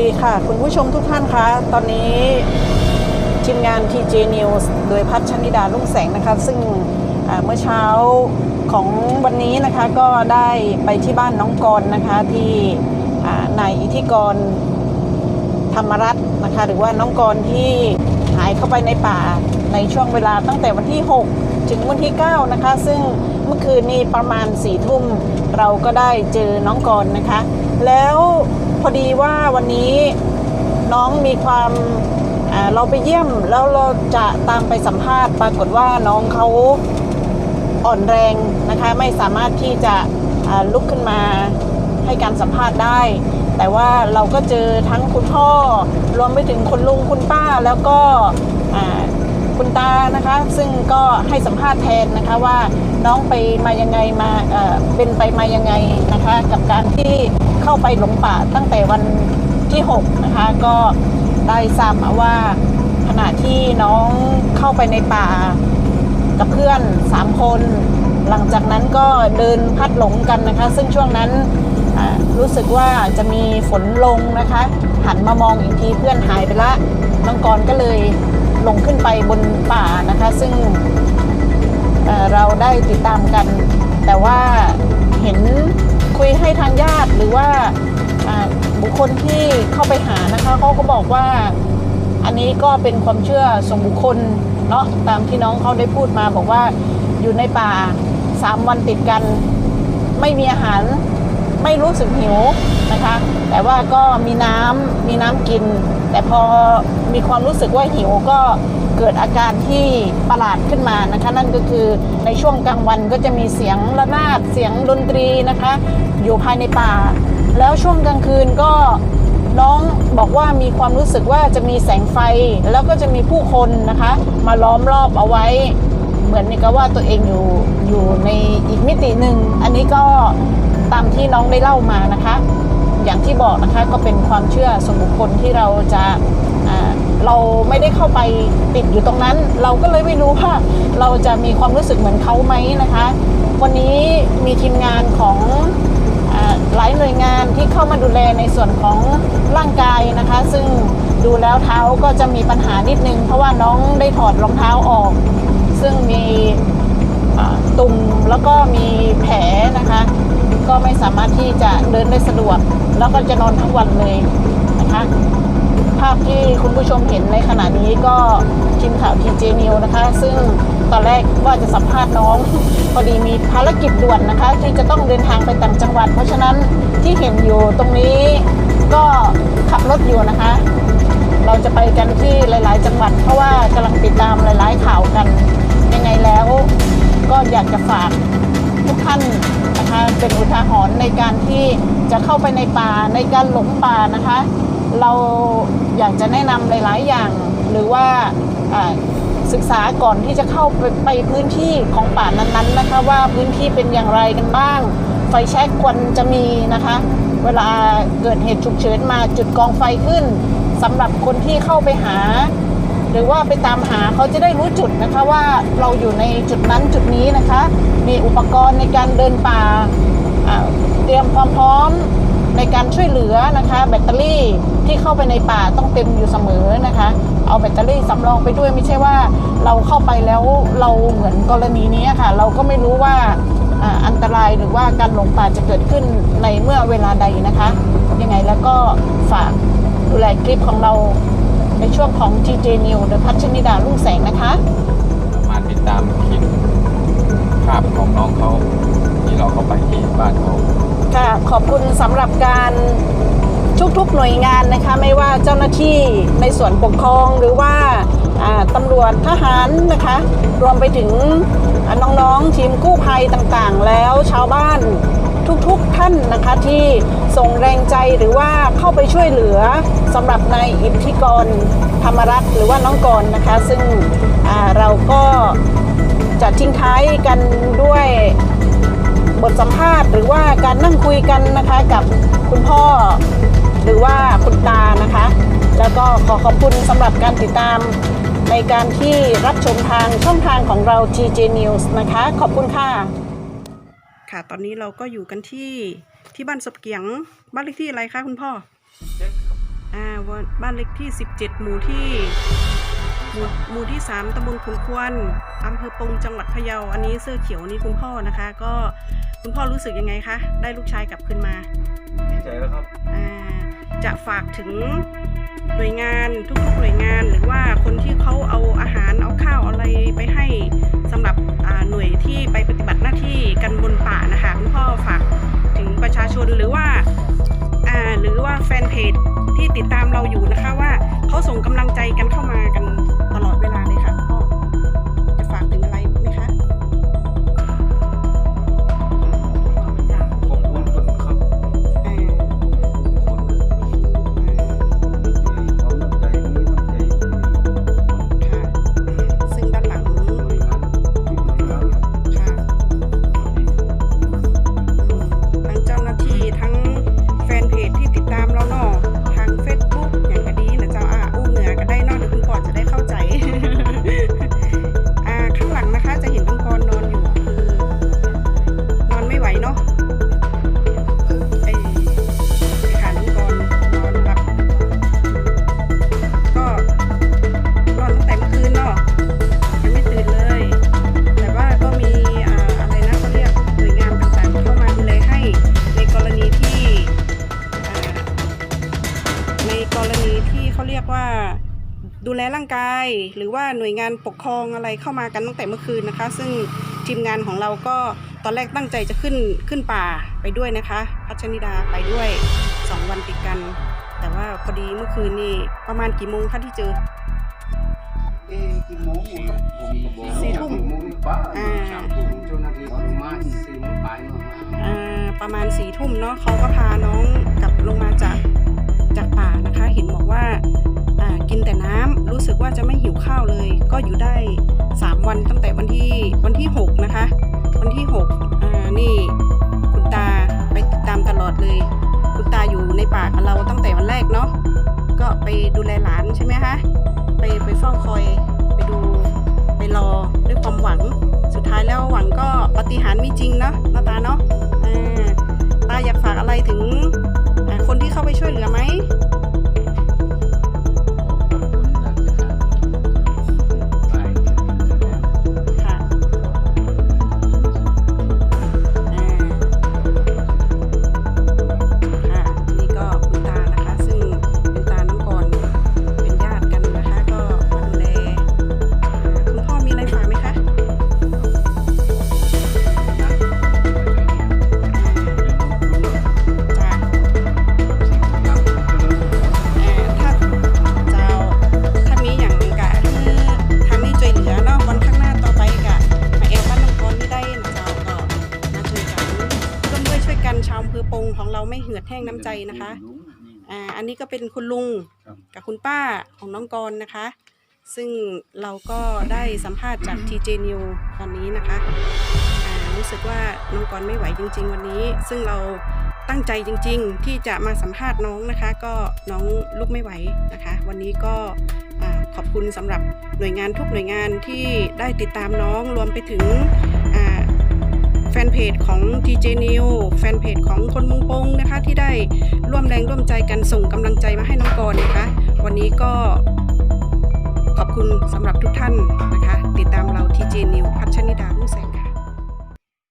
ดีค่ะ คุณผู้ชมทุกท่านคะ ตอนนี้ทีมงาน TJ News โดยพัชชนิดาลุ่งแสงนะคะ ซึ่งเมื่อเช้าของวันนี้นะคะก็ได้ไปที่บ้านน้องกรนะคะที่นายอิทธิกรธรรมรัตน์นะคะหรือว่าน้องกรที่หายเข้าไปในป่าในช่วงเวลาตั้งแต่วันที่ 6 ถึงวันที่ 9 นะคะ ซึ่งเมื่อคืนนี้ประมาณ4ี่ทุ่มเราก็ได้เจอน้องกรนะคะ แล้ว พอดีว่าวันนี้น้องมีความเราไปเยี่ยมแล้วเราจะตามไปสัมภาษณ์ ปรากฏว่าน้องเขาอ่อนแรงนะคะไม่สามารถที่จะลุกขึ้นมาให้การสัมภาษณ์ได้ แต่ว่าเราก็เจอทั้งคุณพ่อรวมไปถึงคุณลุงคุณป้าแล้วก็คุณตานะคะ ซึ่งก็ให้สัมภาษณ์แทนนะคะว่าน้องไปมายังไงมาเอ่อเป็นไปมายังไงนะคะ กับการที่ เข้าไปหลงป่าตั้งแต่วันที่ 6 นะคะ ก็ได้ทราบมาว่าขณะที่น้องเข้าไปในป่ากับเพื่อน 3 คน หลังจากนั้นก็เดินพัดหลงกันนะคะ ซึ่งช่วงนั้นรู้สึกว่าจะมีฝนลงนะคะ หันมามองอีกทีเพื่อนหายไปละน้องกรณ์ก็เลยลงขึ้นไปบนป่านะคะ ซึ่งเเราได้ติดตามกัน แต่ว่าเห็น คุยให้ทางญาติหรือว่าบุคคลที่เข้าไปหานะคะเขาก็บอกว่าอันนี้ก็เป็นความเชื่อส่วนบุคคลเนาะตามที่น้องเขาได้พูดมาบอกว่าอยู่ในป่าสามวันติดกัน ไม่มีอาหารไม่รู้สึกหิวนะคะ แต่ว่าก็มีน้ำมีน้ำกิน แต่พอมีความรู้สึกว่าหิวก็ เกิดอาการที่ประหลาดขึ้นมานะคะ นั่นก็คือในช่วงกลางวันก็จะมีเสียงระนาดเสียงดนตรีนะคะ อยู่ภายในป่า แล้วช่วงกลางคืนก็น้องบอกว่ามีความรู้สึกว่าจะมีแสงไฟแล้วก็จะมีผู้คนนะคะ มาล้อมรอบเอาไว้ เหมือนกับว่าตัวเองอยู่อยู่ในอีกมิติหนึ่งอันนี้ก็ตามที่น้องได้เล่ามานะคะ อย่างที่บอกนะคะก็เป็นความเชื่อส่วนบุคคลที่เราจะ เราไม่ได้เข้าไปติดอยู่ตรงนั้น เราก็เลยไม่รู้ว่าเราจะมีความรู้สึกเหมือนเขาไหมนะคะ วันนี้มีทีมงานของอหลายหน่วยงานที่เข้ามาดูแลในส่วนของร่างกายนะคะ ซึ่งดูแล้วเท้าก็จะมีปัญหานิดนึง เพราะว่าน้องได้ถอดรองเท้าออก ซึ่งมีตุ่มแล้วก็มีแผลนะคะ ก็ไม่สามารถที่จะเดินได้สะดวก แล้วก็จะนอนทั้งวันเลย คุณผู้ชมเห็นในขณะนี้ก็ทีมข่าวทีเจนิวนะคะ ซึ่งตอนแรกว่าจะสัมภาษณ์น้อง พอดีมีภารกิจด่วนนะคะ ที่จะต้องเดินทางไปต่างจังหวัด เพราะฉะนั้นที่เห็นอยู่ตรงนี้ก็ขับรถอยู่นะคะ เราจะไปกันที่หลาย ๆ จังหวัด เพราะว่ากำลังติดตามหลาย ๆ ข่าวกันยังไงแล้ว ก็อยากจะฝากทุกท่านนะคะเป็นอุทาหรณ์ในการที่จะเข้าไปในป่าในการหลงป่านะคะ เราอยากจะแนะนำหลาย ๆ อย่าง หรือว่าศึกษาก่อนที่จะเข้าไปไปพื้นที่ของป่านั้นๆนะคะ ว่าพื้นที่เป็นอย่างไรกันบ้าง ไฟแช็กควรจะมีนะคะ เวลาเกิดเหตุฉุกเฉินมาจุดกองไฟขึ้นสำหรับคนที่เข้าไปหา หรือว่าไปตามหาเขาจะได้รู้จุดนะคะว่าเราอยู่ในจุดนั้นจุดนี้นะคะ มีอุปกรณ์ในการเดินป่าเตรียมความพร้อม ในการช่วยเหลือนะคะ แบตเตอรี่ที่เข้าไปในป่าต้องเต็มอยู่เสมอนะคะ เอาแบตเตอรี่สำรองไปด้วยไม่ใช่ว่าเราเข้าไปแล้วเราเหมือนกรณีนี้ค่ะ เราก็ไม่รู้ว่าอันตรายหรือว่าการหลงป่าจะเกิดขึ้นในเมื่อเวลาใดนะคะ ยังไงแล้วก็ฝากดูแลคลิปของเราในช่วงของ TJ New โดยพัชนิดาลุ่งแสงนะคะ มาติดตามคลิปภาพของน้องเขาที่เราเข้าไปที่บ้านเขา ขอบคุณสำหรับการทุกๆหน่วยงานนะคะไม่ว่าเจ้าหน้าที่ในส่วนปกครองหรือว่าตำรวจทหารนะคะ รวมไปถึงน้องๆทีมกู้ภัยต่างๆ แล้วชาวบ้านทุกๆท่านนะคะที่ส่งแรงใจหรือว่าเข้าไปช่วยเหลือสำหรับนายอิทธิกรธรรมรัตน์หรือว่าน้องกรณ์นะคะ ซึ่งเราก็จะทิ้งท้ายกันด้วย บทสัมภาษณ์หรือว่าการนั่งคุยกันนะคะกับคุณพ่อ หรือว่าคุณตานะคะ แล้วก็ขอขอบคุณสำหรับการติดตามในการที่รับชมทางช่องทางของเรา TJ News นะคะ ขอบคุณค่ะ ค่ะ ตอนนี้เราก็อยู่กันที่ที่บ้านสบเกียงบ้านเลขที่อะไรคะคุณพ่อ อ่าวันบ้านเล็กที่ 17 หมู่ที่ หมู่หมู่ที่ 3ตำบลขุนควนอำเภอปงจังหวัดพะเยา อันนี้เสื้อเขียวนี่คุณพ่อนะคะ ก็คุณพ่อรู้สึกยังไงคะ ได้ลูกชายกลับคืนมา ดีใจแล้วครับ อ่าจะฝากถึงหน่วยงานทุกๆหน่วยงานหรือว่าคนที่เขาเอาอาหารเอาข้าวอะไรไปให้สำหรับอ่าหน่วยที่ไปปฏิบัติหน้าที่กันบนป่านะคะคุณพ่อฝากถึงประชาชนหรือว่าอ่าหรือว่าแฟนเพจที่ติดตามเราอยู่นะคะว่าเขาส่งกำลังใจกันเข้ามากัน กาย หรือว่าหน่วยงานปกครองอะไรเข้ามากันตั้งแต่เมื่อคืนนะคะ ซึ่งทีมงานของเราก็ตอนแรกตั้งใจจะขึ้นขึ้นป่าไปด้วยนะคะ พัชนิดาไปด้วย 2 วันติดกัน แต่ว่าพอดีเมื่อคืนนี่ประมาณกี่โมงคะที่เจอเอ๊ะกี่โมงครับผมก็บอกสี่ทุ่มกี่โมงป้าอ่าสามทุ่มเจ้าหน้าที่ประมาณสี่โมงปลายเนาะอ่าประมาณสี่ทุ่มเนาะเขาก็พาน้องกลับลงมาจากจากป่านะคะ เห็นบอกว่าอ่ากิ นแต่น้ำรู้สึกว่าจะไม่หิวข้าวเลย ก็อยู่ได้ 3 วันตั้งแต่วันที่วันที่ 6 นะคะ วันที่6อ่านี่คุณตาไปติดตามตลอดเลย คุณตาอยู่ในป่ากับเราตั้งแต่วันแรกเนาะก็ไปดูแลหลานใช่ไหมคะไปไปเฝ้าคอยไปดูไปรอด้วยความหวัง สุดท้ายแล้วหวังก็ปฏิหารมีจริงเนาะนาตาเนาะตาอยากฝากอะไรถึงคนที่เข้าไปช่วยเหลือไหม งน้ำใจนะคะ อ่า อันนี้ก็เป็นคุณลุงครับ กับคุณป้าของน้องกรนะคะ ซึ่งเราก็ได้สัมภาษณ์จาก TJ New ตอนนี้นะคะ อ่า รู้สึกว่าน้องกรไม่ไหวจริง ๆ วันนี้ ซึ่งเราตั้งใจจริง ๆ ที่จะมาสัมภาษณ์น้องนะคะ ก็น้องลุกไม่ไหวนะคะ วันนี้ก็อ่าขอบคุณสำหรับหน่วยงานทุกหน่วยงานที่ได้ติดตามน้องรวมไปถึงอ่าแฟน เพจของ TJ New แฟนเพจของคนมุงปงนะคะ ที่ได้ร่วมแรงร่วมใจกันส่งกำลังใจมาให้น้องกรนะคะ วันนี้ก็ขอบคุณสำหรับทุกท่านนะคะ ติดตามเราที่เจนิวพัชนิดารุ่งแสง